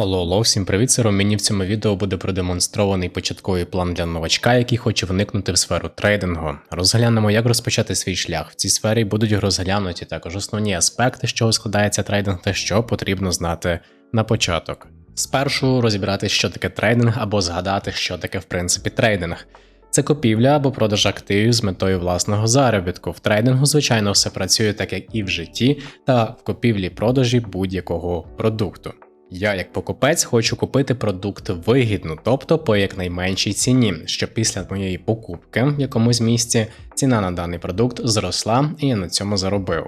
Оло, оло, всім привіт, це Роміні. В цьому відео буде продемонстрований початковий план для новачка, який хоче вникнути в сферу трейдингу. Розглянемо, як розпочати свій шлях. В цій сфері будуть розглянуті також основні аспекти, з чого складається трейдинг та що потрібно знати на початок. Спершу розібрати, що таке трейдинг, або згадати, що таке в принципі трейдинг. Це купівля або продаж активів з метою власного заробітку. В трейдингу, звичайно, все працює так, як і в житті, та в купівлі-продажі будь-якого продукту. Я, як покупець, хочу купити продукт вигідно, тобто по якнайменшій ціні, щоб після моєї покупки в якомусь місці ціна на даний продукт зросла і я на цьому заробив.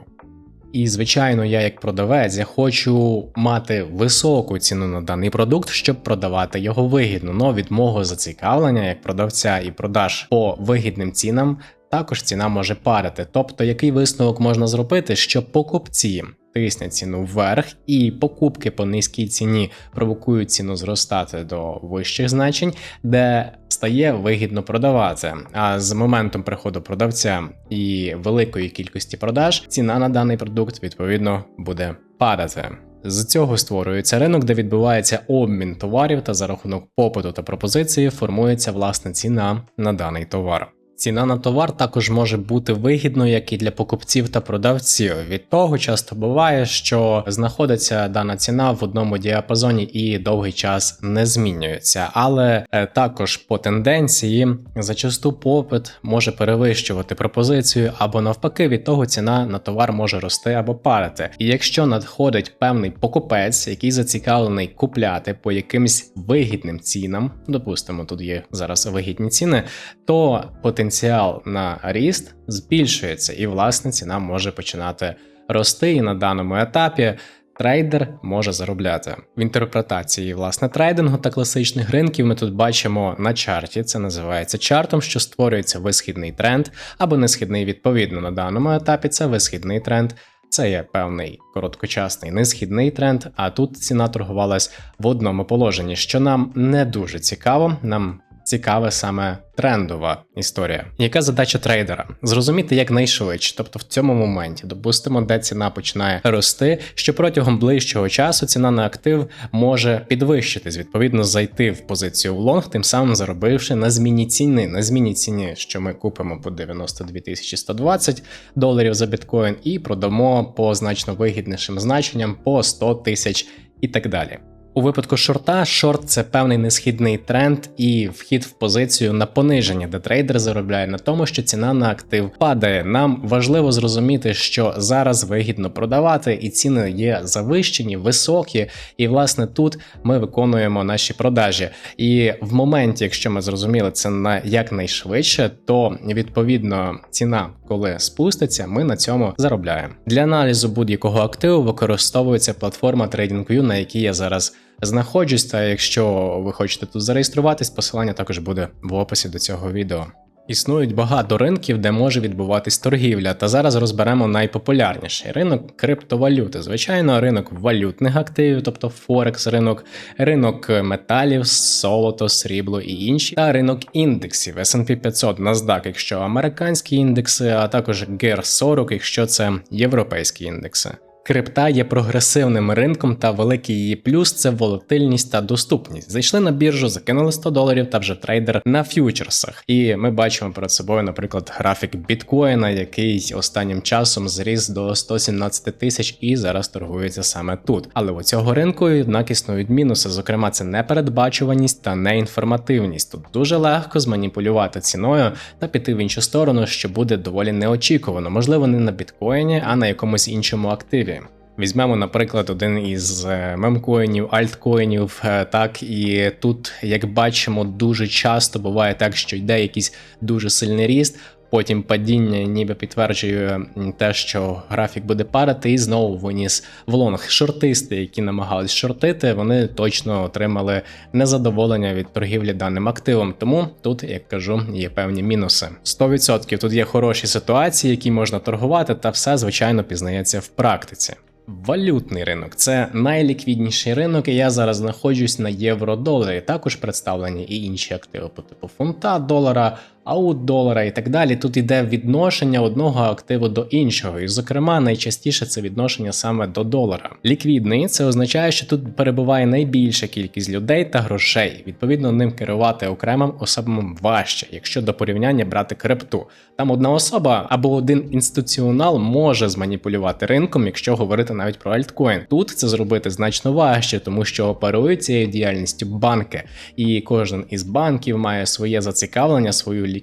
І, звичайно, я як продавець я хочу мати високу ціну на даний продукт, щоб продавати його вигідно. Но від мого зацікавлення як продавця і продаж по вигідним цінам також ціна може парити. Тобто, який висновок можна зробити, що покупці тиснять ціну вверх, і покупки по низькій ціні провокують ціну зростати до вищих значень, де стає вигідно продавати. А з моментом приходу продавця і великої кількості продаж ціна на даний продукт відповідно буде падати. З цього створюється ринок, де відбувається обмін товарів, та за рахунок попиту та пропозиції формується власна ціна на даний товар. Ціна на товар також може бути вигідною як і для покупців та продавців. Від того часто буває, що знаходиться дана ціна в одному діапазоні і довгий час не змінюється. Але е, також по тенденції зачасту попит може перевищувати пропозицію, або навпаки, від того ціна на товар може рости або падати. І якщо надходить певний покупець, який зацікавлений купляти по якимсь вигідним цінам, допустимо, тут є зараз вигідні ціни, то потенціал потенціал на ріст збільшується, і власне ціна може починати рости. І на даному етапі трейдер може заробляти в інтерпретації власне трейдингу та класичних ринків. Ми тут бачимо на чарті. Це називається чартом, що створюється висхідний тренд або несхідний відповідно на даному етапі. Це висхідний тренд. Це є певний короткочасний несхідний тренд, а тут ціна торгувалась в одному положенні, що нам не дуже цікаво. Нам цікава саме трендова історія. Яка задача трейдера? Зрозуміти якнайшвидше, тобто в цьому моменті, допустимо, де ціна починає рости, що протягом ближчого часу ціна на актив може підвищитись, відповідно, зайти в позицію в лонг, тим самим заробивши на зміні ціни, на зміні ціні, що ми купимо по 92 120 доларів за біткоін, і продамо по значно вигіднішим значенням по 100 тисяч і так далі. У випадку шорта, шорт це певний несхідний тренд і вхід в позицію на пониження, де трейдер заробляє на тому, що ціна на актив падає. Нам важливо зрозуміти, що зараз вигідно продавати, і ціни є завищені, високі. І власне тут ми виконуємо наші продажі. І в моменті, якщо ми зрозуміли це на якнайшвидше, то відповідно ціна, коли спуститься, ми на цьому заробляємо. Для аналізу будь-якого активу використовується платформа TradingView, на якій я зараз знаходжусь. Та якщо ви хочете тут зареєструватись, посилання також буде в описі до цього відео. Існують багато ринків, де може відбуватись торгівля, та зараз розберемо найпопулярніший ринок криптовалюти. Звичайно, ринок валютних активів, тобто Форекс, ринок, ринок металів, золото, срібло і інші, та ринок індексів S&P 500, NASDAQ, якщо американські індекси, а також GER 40, якщо це європейські індекси. Крипта є прогресивним ринком, та великий її плюс це волатильність та доступність. Зайшли на біржу, закинули 100 доларів та вже трейдер на ф'ючерсах. І ми бачимо перед собою, наприклад, графік біткоїна, який останнім часом зріс до 117 тисяч і зараз торгується саме тут. Але у цього ринку однак існують мінуси. Зокрема, це непередбачуваність та неінформативність. Тут дуже легко зманіпулювати ціною та піти в іншу сторону, що буде доволі неочікувано. Можливо, не на біткоїні, а на якомусь іншому активі. Візьмемо, наприклад, один із е, мемкоїнів, альткоїнів. е, Так і тут, як бачимо, дуже часто буває так, що йде якийсь дуже сильний ріст. Потім падіння ніби підтверджує те, що графік буде падати, і знову виніс в лонг. Шортисти, які намагались шортити, вони точно отримали незадоволення від торгівлі даним активом. Тому тут, як кажу, є певні мінуси. 100% тут є хороші ситуації, які можна торгувати, та все звичайно пізнається в практиці. Валютний ринок це найліквідніший ринок, і я зараз знаходжусь на євро-доларі. Також представлені і інші активи по типу фунта, долара, аут долара і так далі. Тут йде відношення одного активу до іншого, і, зокрема, найчастіше це відношення саме до долара. Ліквідний це означає, що тут перебуває найбільша кількість людей та грошей. Відповідно, ним керувати окремим особам важче, якщо до порівняння брати крипту. Там одна особа або один інституціонал може зманіпулювати ринком, якщо говорити навіть про альткоін. Тут це зробити значно важче, тому що оперують цією діяльністю банки, і кожен із банків має своє зацікавлення, свою ліквідність,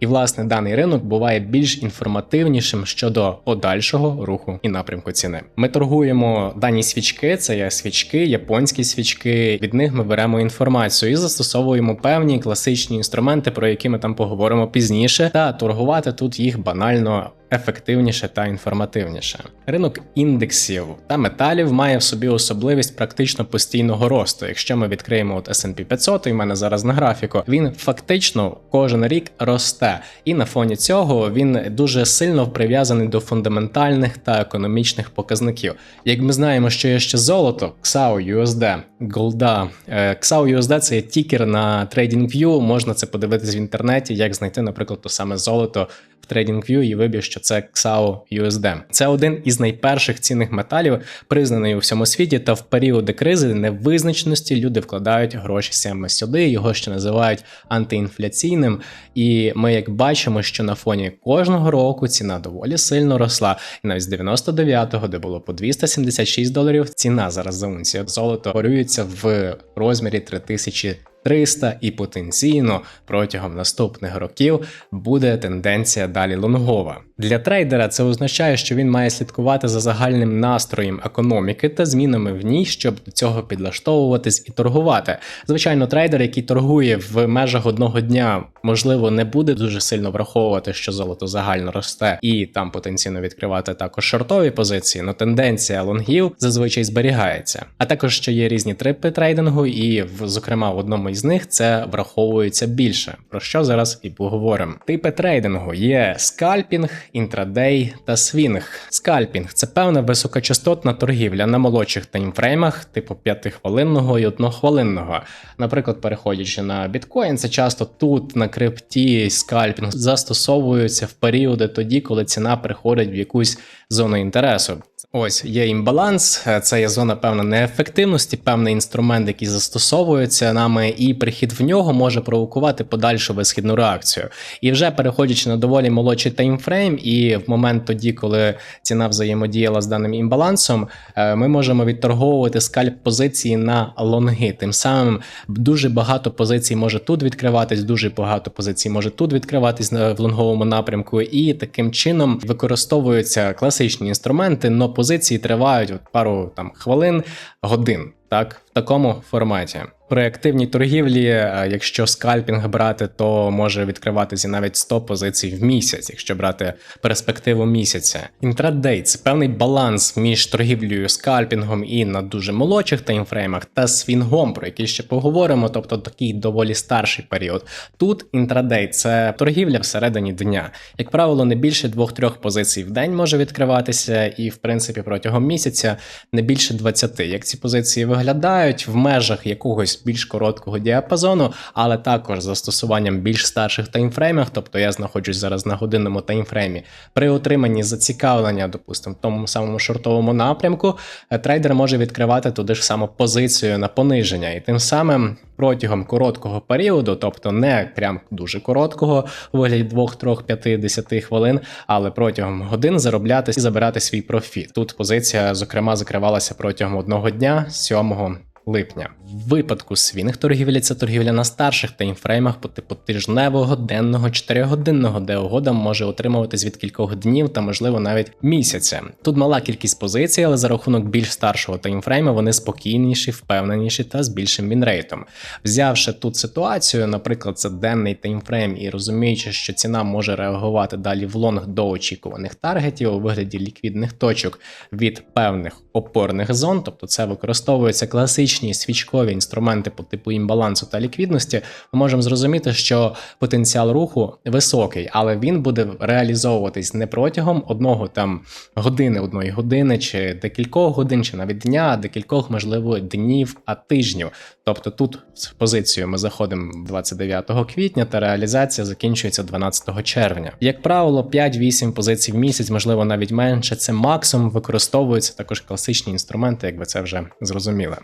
і власне даний ринок буває більш інформативнішим щодо подальшого руху і напрямку ціни. Ми торгуємо дані свічки, це є свічки, японські свічки. Від них ми беремо інформацію і застосовуємо певні класичні інструменти, про які ми там поговоримо пізніше, та торгувати тут їх банально. Ефективніше та інформативніше. Ринок індексів та металів має в собі особливість практично постійного росту. Якщо ми відкриємо от S&P 500, і в мене зараз на графіку, він фактично кожен рік росте, і на фоні цього він дуже сильно прив'язаний до фундаментальних та економічних показників. Як ми знаємо, що є ще золото, XAU USD, голда. XAU USD – це тікер на TradingView, Можна це подивитись в інтернеті, як знайти, наприклад, то саме золото в TradingView і вибір, що це XAO USD. Це один із найперших цінних металів, признаний у всьому світі, та в періоди кризи невизначеності люди вкладають гроші саме сюди. Його ще називають антиінфляційним. І ми як бачимо, що на фоні кожного року ціна доволі сильно росла. І навіть з 99-го, де було по 276 доларів, ціна зараз за унцію золото горюється в розмірі 3000 300 і потенційно протягом наступних років буде тенденція далі лонгова. Для трейдера це означає, що він має слідкувати за загальним настроєм економіки та змінами в ній, щоб до цього підлаштовуватись і торгувати. Звичайно, трейдер, який торгує в межах одного дня, можливо, не буде дуже сильно враховувати, що золото загально росте, і там потенційно відкривати також шортові позиції, але тенденція лонгів зазвичай зберігається. А також ще є різні трипи трейдингу, і в зокрема в одному із них це враховується більше. Про що зараз і поговоримо. Типи трейдингу є скальпінг, інтрадей та свінг. Скальпінг це певна високочастотна торгівля на молодших таймфреймах, типу 5-хвилинного і 1-хвилинного. Наприклад, переходячи на біткоін, це часто тут на крипті скальпінг застосовуються в періоди тоді, коли ціна приходить в якусь зону інтересу. Ось є імбаланс, це є зона певна неефективності, певний інструмент, який застосовується нами, і прихід в нього може провокувати подальшу висхідну реакцію. І вже переходячи на доволі молодший таймфрейм, і в момент тоді, коли ціна взаємодіяла з даним імбалансом, е, ми можемо відторговувати скальп позиції на лонги. Тим самим дуже багато позицій може тут відкриватись, дуже багато позицій може тут відкриватись в лонговому напрямку, і таким чином використовуються класичні інструменти, но позиції тривають от пару там хвилин, годин. Так, в такому форматі. При активній торгівлі, е, якщо скальпінг брати, то може відкриватися навіть 100 позицій в місяць, якщо брати перспективу місяця. Інтрадей це певний баланс між торгівлею скальпінгом і на дуже молодших таймфреймах та свінгом, про який ще поговоримо, тобто такий доволі старший період. Тут інтрадей це торгівля всередині дня. Як правило, не більше двох-трьох позицій в день може відкриватися, і в принципі протягом місяця не більше 20. Як ці позиції виглядають в межах якогось більш короткого діапазону, але також застосуванням більш старших таймфреймів, тобто я знаходжусь зараз на годинному таймфреймі, при отриманні зацікавлення, допустимо, в тому самому шортовому напрямку, е, трейдер може відкривати туди ж саму позицію на пониження, і тим самим протягом короткого періоду, тобто не прям дуже короткого, вигляді 2, 3, 5, 10 хвилин, але протягом годин заробляти і забирати свій профіт. Тут позиція, зокрема, закривалася протягом одного дня, 7 липня. В випадку свінг торгівлі це торгівля на старших таймфреймах по типу тижневого, денного, 4-годинного, де угода може отримуватись від кількох днів та, можливо, навіть місяця. Тут мала кількість позицій, але за рахунок більш старшого таймфрейма вони спокійніші, впевненіші та з більшим мінрейтом. Взявши тут ситуацію, наприклад, це денний таймфрейм, і розуміючи, що ціна може реагувати далі в лонг до очікуваних таргетів у вигляді ліквідних точок від певних опорних зон, тобто це використовується класичний класичні свічкові інструменти по типу імбалансу та ліквідності, ми можемо зрозуміти, що потенціал руху високий, але він буде реалізовуватись не протягом одного там години, одної години, чи декількох годин, чи навіть дня, декількох, можливо, днів, а тижнів. Тобто тут в позицію ми заходимо 29 квітня, та реалізація закінчується 12 червня. Як правило, 5-8 позицій в місяць, можливо, навіть менше. Це максимум використовуються також класичні інструменти, як ви це вже зрозуміли.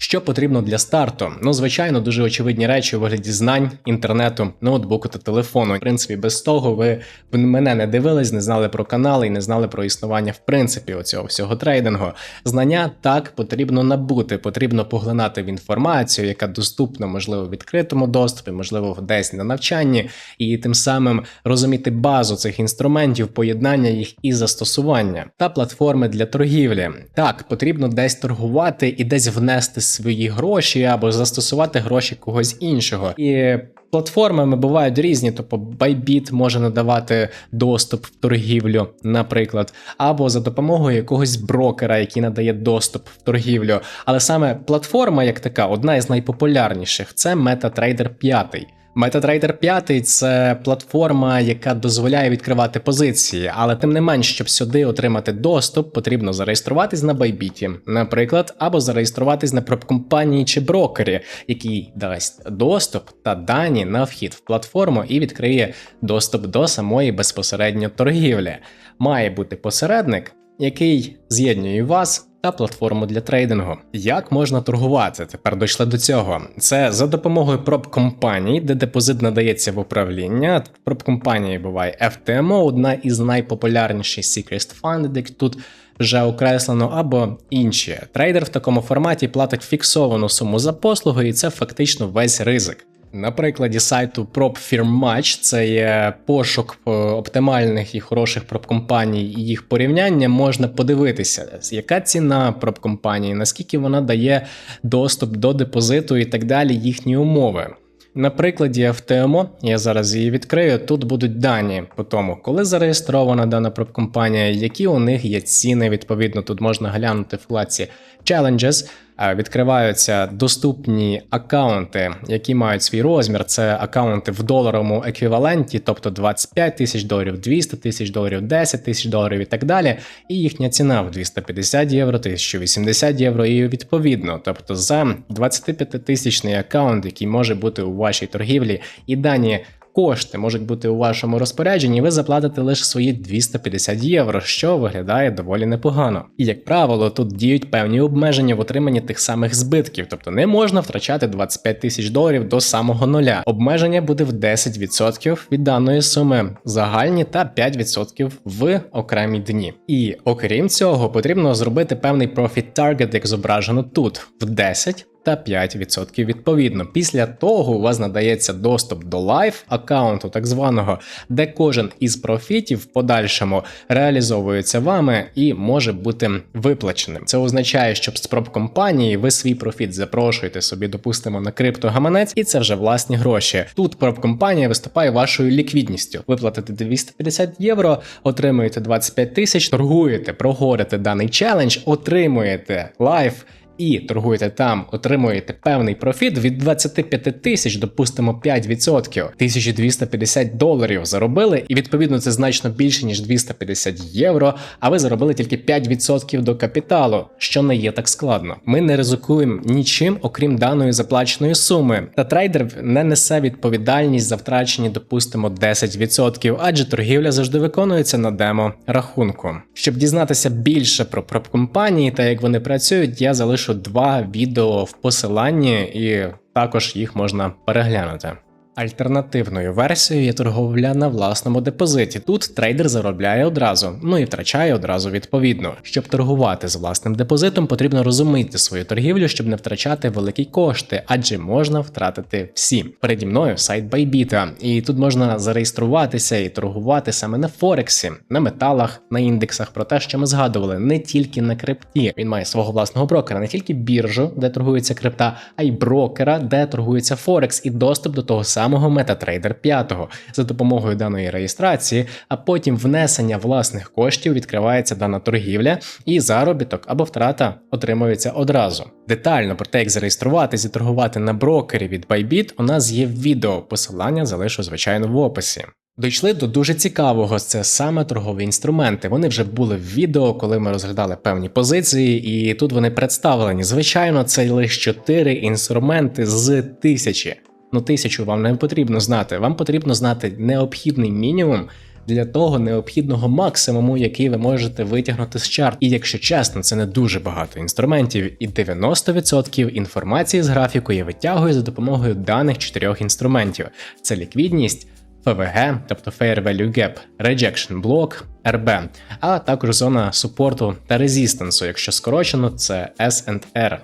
Що потрібно для старту? Ну, звичайно, дуже очевидні речі у вигляді знань, інтернету, ноутбуку та телефону. В принципі, без того ви мене не дивились, не знали про канали і не знали про існування в принципі оцього всього трейдингу. Знання так потрібно набути, потрібно поглинати в інформацію, яка доступна, можливо, в відкритому доступі, можливо, десь на навчанні, і тим самим розуміти базу цих інструментів, поєднання їх і застосування та платформи для торгівлі. Так, потрібно десь торгувати і десь внести свої гроші або застосувати гроші когось іншого. І платформами бувають різні, тобто Bybit може надавати доступ в торгівлю, наприклад, або за допомогою якогось брокера, який надає доступ в торгівлю. Але саме платформа, як така, одна із найпопулярніших, це MetaTrader 5. MetaTrader 5 – це платформа, яка дозволяє відкривати позиції, але тим не менш, щоб сюди отримати доступ, потрібно зареєструватись на Bybit, наприклад, або зареєструватись на пропкомпанії чи брокері, який дасть доступ та дані на вхід в платформу і відкриє доступ до самої безпосередньо торгівлі. Має бути посередник, який з'єднує вас та платформу для трейдингу. Як можна торгувати? Тепер дійшли до цього. Це за допомогою проб компаній, де депозит надається в управління. Проб компанії буває FTMO, одна із найпопулярніших Secret Fund, де тут вже окреслено, або інші. Трейдер в такому форматі платить фіксовану суму за послугу, і це фактично весь ризик. На прикладі сайту PropFirmMatch це є пошук е, оптимальних і хороших пропкомпаній і їх порівняння. Можна подивитися, яка ціна пропкомпанії, наскільки вона дає доступ до депозиту і так далі, їхні умови. На прикладі FTMO, я зараз її відкрию. Тут будуть дані по тому, коли зареєстрована дана пропкомпанія, які у них є ціни. Відповідно, тут можна глянути в вкладці Challenges. Відкриваються доступні аккаунти, які мають свій розмір. Це аккаунти в доларовому еквіваленті, тобто 25 тисяч доларів, 200 тисяч доларів, 10 тисяч доларів і так далі. І їхня ціна в 250 євро, 1080 євро. І відповідно, тобто за 25 тисячний аккаунт, який може бути у вашій торгівлі, і дані кошти можуть бути у вашому розпорядженні, ви заплатите лише свої 250 євро, що виглядає доволі непогано. І як правило, тут діють певні обмеження в отриманні тих самих збитків, тобто не можна втрачати 25 тисяч доларів до самого нуля. Обмеження буде в 10% від даної суми, загальні та 5% в окремі дні. І окрім цього, потрібно зробити певний profit target, як зображено тут, в 10 та 5% відповідно. Після того у вас надається доступ до лайф аккаунту, так званого, де кожен із профітів в подальшому реалізовується вами і може бути виплаченим. Це означає, що з проб компанії ви свій профіт запрошуєте собі, допустимо, на криптогаманець, і це вже власні гроші. Тут проб компанія виступає вашою ліквідністю. Ви платите 250 євро, отримуєте 25 тисяч, торгуєте, проходите даний челендж, отримуєте лайф і торгуєте там, отримуєте певний профіт від 25 тисяч, допустимо 5%, 1250 доларів заробили, і відповідно це значно більше ніж 250 євро. А ви заробили тільки 5% до капіталу, що не є так складно. Ми не ризикуємо нічим, окрім даної заплаченої суми. Та трейдер не несе відповідальність за втрачені, допустимо, 10%, адже торгівля завжди виконується на демо рахунку. Щоб дізнатися більше про пропкомпанії та як вони працюють, я залишу два відео в посиланні, і також їх можна переглянути. Альтернативною версією є торговля на власному депозиті. Тут трейдер заробляє одразу, ну і втрачає одразу відповідно. Щоб торгувати з власним депозитом, потрібно розуміти свою торгівлю, щоб не втрачати великі кошти, адже можна втратити всі. Переді мною сайт Bybit, і тут можна зареєструватися і торгувати саме на Форексі, на металах, на індексах. Про те, що ми згадували, не тільки на крипті. Він має свого власного брокера, не тільки біржу, де торгується крипта, а й брокера, де торгується Форекс, і доступ до того самого самого MetaTrader 5. За допомогою даної реєстрації, а потім внесення власних коштів відкривається дана торгівля, і заробіток або втрата отримується одразу. Детально про те, як зареєструватись і торгувати на брокері від Bybit, у нас є відео. Посилання залишу звичайно в описі. Дійшли до дуже цікавого, це саме торгові інструменти. Вони вже були в відео, коли ми розглядали певні позиції, і тут вони представлені. Звичайно, це лише чотири інструменти з тисячі. Ну, тисячу вам не потрібно знати. Вам потрібно знати необхідний мінімум для того необхідного максимуму, який ви можете витягнути з чарт. І якщо чесно, це не дуже багато інструментів, і 90% інформації з графіку я витягую за допомогою даних чотирьох інструментів: це ліквідність. FVG, тобто Fair Value Gap, Rejection Block, RB, а також зона супорту та резистансу, якщо скорочено, це S&R.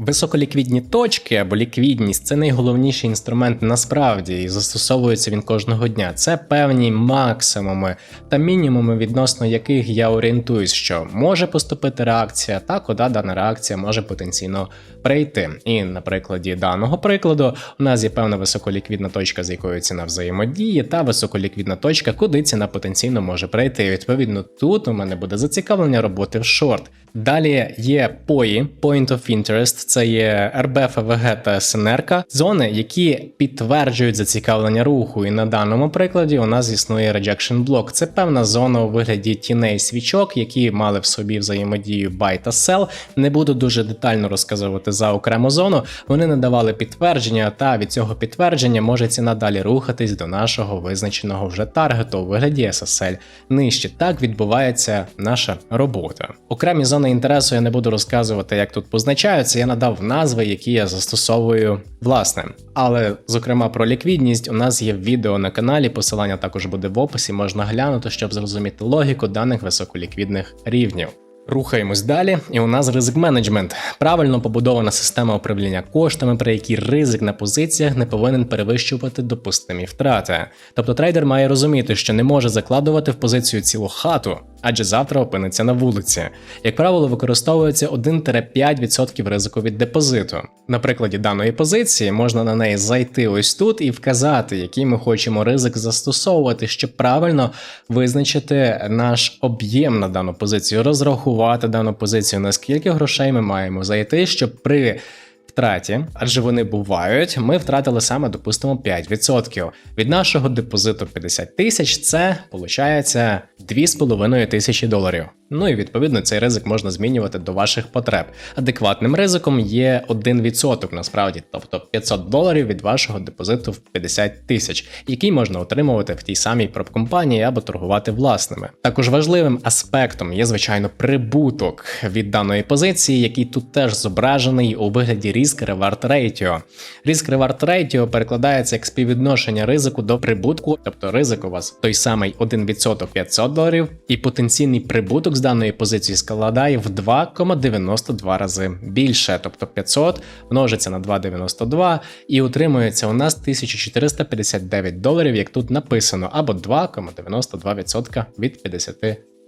Високоліквідні точки або ліквідність це найголовніший інструмент насправді і застосовується він кожного дня. Це певні максимуми та мінімуми, відносно яких я орієнтуюсь, що може поступити реакція, та куди дана реакція може потенційно прийти. І на прикладі даного прикладу у нас є певна високоліквідна точка, з якою ціна взаємодіє, та високоліквідна точка, куди ціна потенційно може прийти. І відповідно, тут у мене буде зацікавлення роботи в шорт. Далі є POI, Point of Interest, це є РБ, ФВГ та СНРК, зони, які підтверджують зацікавлення руху. І на даному прикладі у нас існує Rejection Block. Це певна зона у вигляді тіней свічок, які мали в собі взаємодію buy та sell. Не буду дуже детально розказувати за окрему зону. Вони надавали підтвердження, та від цього підтвердження може ціна далі рухатись до нашого визначеного вже таргету у вигляді SSL нижче. Так відбувається наша робота. Окремі зони інтересу я не буду розказувати, як тут позначаються. Я надав назви, які я застосовую власне. Але зокрема про ліквідність у нас є відео на каналі. Посилання також буде в описі. Можна глянути, щоб зрозуміти логіку даних високоліквідних рівнів. Рухаємось далі, і у нас ризик менеджмент. Правильно побудована система управління коштами, при якій ризик на позиціях не повинен перевищувати допустимі втрати. Тобто трейдер має розуміти, що не може закладувати в позицію цілу хату, адже завтра опиниться на вулиці. Як правило, використовується 1-5% ризику від депозиту. На прикладі даної позиції можна на неї зайти ось тут і вказати, який ми хочемо ризик застосовувати, щоб правильно визначити наш об'єм на дану позицію, розрахувати дану позицію, наскільки грошей ми маємо? Зайти, щоб при втраті, адже вони бувають, ми втратили саме, допустимо, 5%. Від нашого депозиту 50 тисяч це виходить 2,5 тисячі доларів. Ну і відповідно цей ризик можна змінювати до ваших потреб. Адекватним ризиком є 1% насправді, тобто 500 доларів від вашого депозиту в 50 тисяч, який можна отримувати в тій самій пропкомпанії або торгувати власними. Також важливим аспектом є, звичайно, прибуток від даної позиції, який тут теж зображений у вигляді Risk-Reward Ratio. Risk-Reward Ratio перекладається як співвідношення ризику до прибутку, тобто ризик у вас той самий 1% 500 доларів, і потенційний прибуток з даної позиції складає в 2,92 рази більше, тобто 500 множиться на 2,92 і утримується у нас 1459 доларів, як тут написано, або 2,92% від 50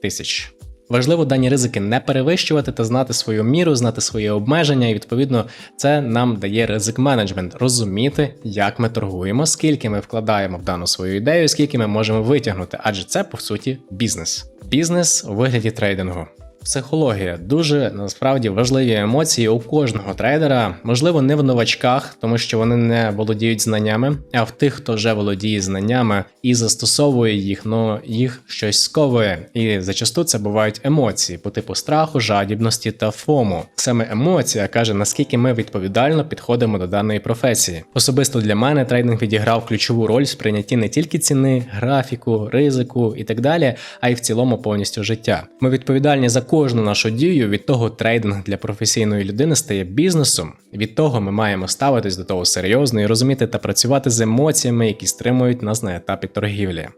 тисяч. Важливо дані ризики не перевищувати та знати свою міру, знати свої обмеження, і відповідно це нам дає ризик менеджмент, розуміти, як ми торгуємо, скільки ми вкладаємо в дану свою ідею, скільки ми можемо витягнути, адже це по суті бізнес. Бізнес у вигляді трейдингу. Психологія дуже насправді важливі емоції у кожного трейдера, можливо, не в новачках, тому що вони не володіють знаннями, а в тих, хто вже володіє знаннями і застосовує їх, но їх щось сковує. І зачасту це бувають емоції по типу страху, жадібності та фому. Саме емоція каже, наскільки ми відповідально підходимо до даної професії. Особисто для мене трейдинг відіграв ключову роль в сприйнятті не тільки ціни, графіку, ризику і так далі, а й в цілому повністю життя. Ми відповідальні за кожну нашу дію від того трейдинг для професійної людини стає бізнесом. Від того ми маємо ставитись до того серйозно і розуміти та працювати з емоціями, які стримують нас на етапі торгівлі.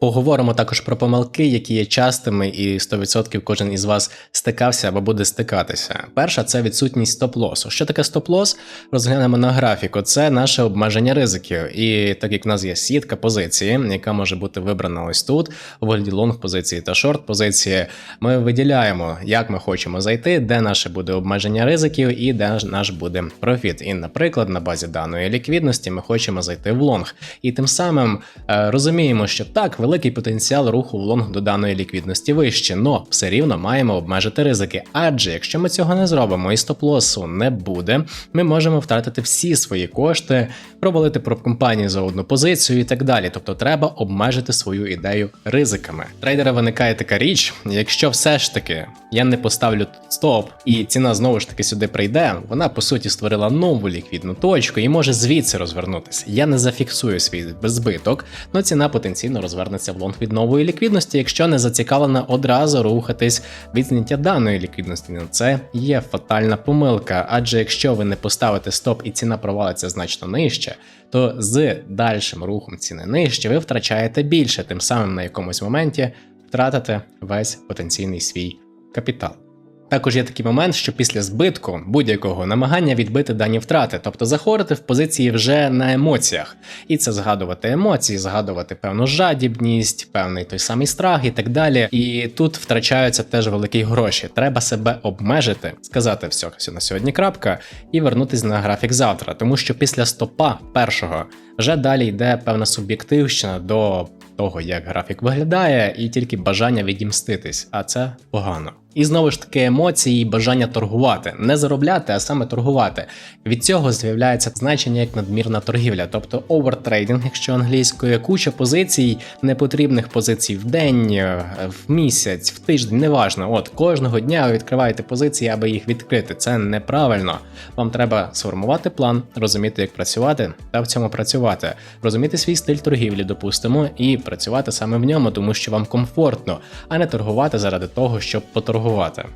Поговоримо також про помилки, які є частими, і 100% кожен із вас стикався або буде стикатися. Перша це відсутність стоп-лосу. Що таке стоп-лос? Розглянемо на графіку. Це наше обмеження ризиків. І так як в нас є сітка позиції, яка може бути вибрана ось тут, у вигляді лонг позиції та шорт позиції, ми виділяємо, як ми хочемо зайти, де наше буде обмеження ризиків і де наш буде профіт. І, наприклад, на базі даної ліквідності ми хочемо зайти в лонг. І тим самим е, розуміємо, що так, великий потенціал руху в лонг до даної ліквідності вище, но все рівно маємо обмежити ризики. Адже якщо ми цього не зробимо і стоп-лосу не буде, ми можемо втратити всі свої кошти, провалити компанію за одну позицію і так далі. Тобто треба обмежити свою ідею ризиками. Трейдера виникає така річ, якщо все ж таки я не поставлю стоп, і ціна знову ж таки сюди прийде, вона по суті створила нову ліквідну точку і може звідси розвернутися. Я не зафіксую свій збиток, але ціна потенційно розвернеться в лонг від нової ліквідності, якщо не зацікавлена одразу рухатись від зняття даної ліквідності. на це є фатальна помилка, адже якщо ви не поставите стоп і ціна провалиться значно нижче, то з дальшим рухом ціни нижче ви втрачаєте більше, тим самим на якомусь моменті втратите весь потенційний свій капітал. Також є такий момент, що після збитку будь-якого намагання відбити дані втрати, тобто заходити в позиції вже на емоціях, і це згадувати емоції, згадувати певну жадібність, певний той самий страх і так далі. І тут втрачаються теж великі гроші. Треба себе обмежити, сказати все, все на сьогодні. Крапка, і вернутись на графік завтра, тому що після стопа першого вже далі йде певна суб'єктивщина до того, як графік виглядає, і тільки бажання відімститись, а це погано. І знову ж таки емоції і бажання торгувати, не заробляти, а саме торгувати. Від цього з'являється значення як надмірна торгівля, тобто овертрейдинг, якщо англійською, куча позицій, непотрібних позицій в день, в місяць, в тиждень, неважно. От кожного дня ви відкриваєте позиції, аби їх відкрити. Це неправильно. Вам треба сформувати план, розуміти, як працювати, та в цьому працювати, розуміти свій стиль торгівлі, допустимо, і працювати саме в ньому, тому що вам комфортно, а не торгувати заради того, щоб поторгувати.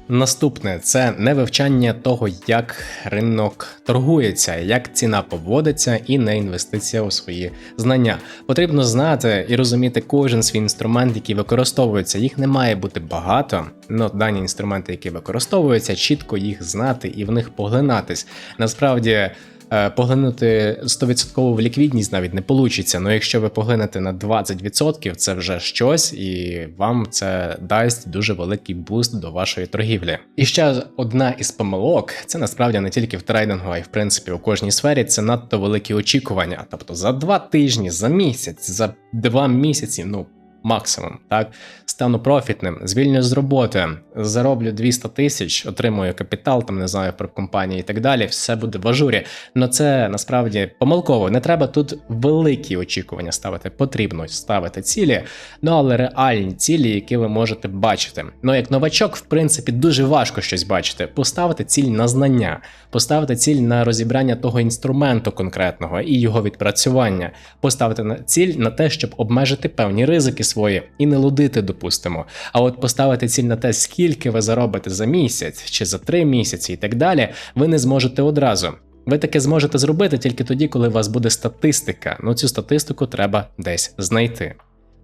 Наступне це не вивчання того, як ринок торгується, як ціна поводиться, і не інвестиція у свої знання. Потрібно знати і розуміти кожен свій інструмент, який використовується. Їх не має бути багато, але дані інструменти, які використовуються, чітко їх знати і в них поглинатись. Насправді. Е, Поглинути 100% в ліквідність навіть не вийде. Ну якщо ви поглинете на 20%, це вже щось, і вам це дасть дуже великий буст до вашої торгівлі. І ще одна із помилок це насправді не тільки в трейдингу, а й в принципі у кожній сфері це надто великі очікування. Тобто за два тижні, за місяць, за два місяці, ну. Максимум, так стану профітним, звільнюсь з роботи, зароблю 200 тисяч, отримую капітал, там не знаю про компанії і так далі. Все буде в ажурі. Но це насправді помилково. Не треба тут великі очікування ставити. Потрібно ставити цілі, ну але реальні цілі, які ви можете бачити. Ну як новачок, в принципі, дуже важко щось бачити. Поставити ціль на знання, поставити ціль на розібрання того інструменту конкретного і його відпрацювання, поставити на ціль на те, щоб обмежити певні ризики свої і не лудити, допустимо. А от поставити ціль на те, скільки ви заробите за місяць чи за три місяці і так далі, ви не зможете одразу. Ви таке зможете зробити тільки тоді, коли у вас буде статистика. Ну цю статистику треба десь знайти.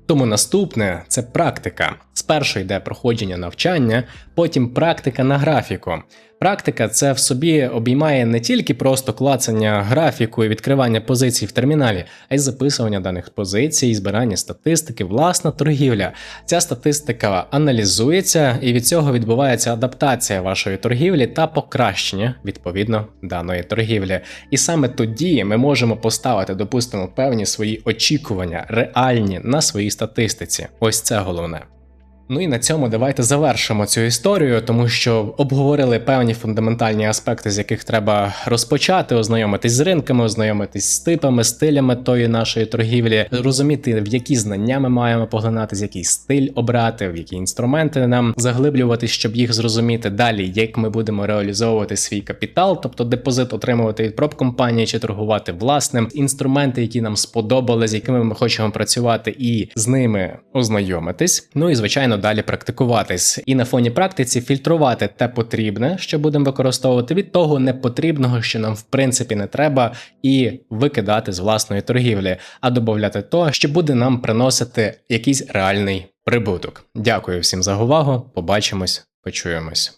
Тому наступне це практика. Спершу йде проходження навчання, потім практика на графіку. Практика це в собі обіймає не тільки просто клацання графіку і відкривання позицій в терміналі, а й записування даних позицій, збирання статистики, власна торгівля. Ця статистика аналізується, і від цього відбувається адаптація вашої торгівлі та покращення відповідно даної торгівлі. І саме тоді ми можемо поставити, допустимо, певні свої очікування реальні на своїй статистиці. Ось це головне. Ну і на цьому давайте завершимо цю історію, тому що обговорили певні фундаментальні аспекти, з яких треба розпочати, ознайомитись з ринками, ознайомитись з типами, стилями тої нашої торгівлі, розуміти, в які знання ми маємо поглинатись, який стиль обрати, в які інструменти нам заглиблюватись, щоб їх зрозуміти. Далі, як ми будемо реалізовувати свій капітал, тобто депозит отримувати від проб компанії чи торгувати власним, інструменти, які нам сподобали, з якими ми хочемо працювати, і з ними ознайомитись. Ну і звичайно надалі практикуватись. І на фоні практиці фільтрувати те потрібне, що будемо використовувати, від того непотрібного, що нам в принципі не треба, і викидати з власної торгівлі, а додати то, що буде нам приносити якийсь реальний прибуток. Дякую всім за увагу. Побачимось, почуємось.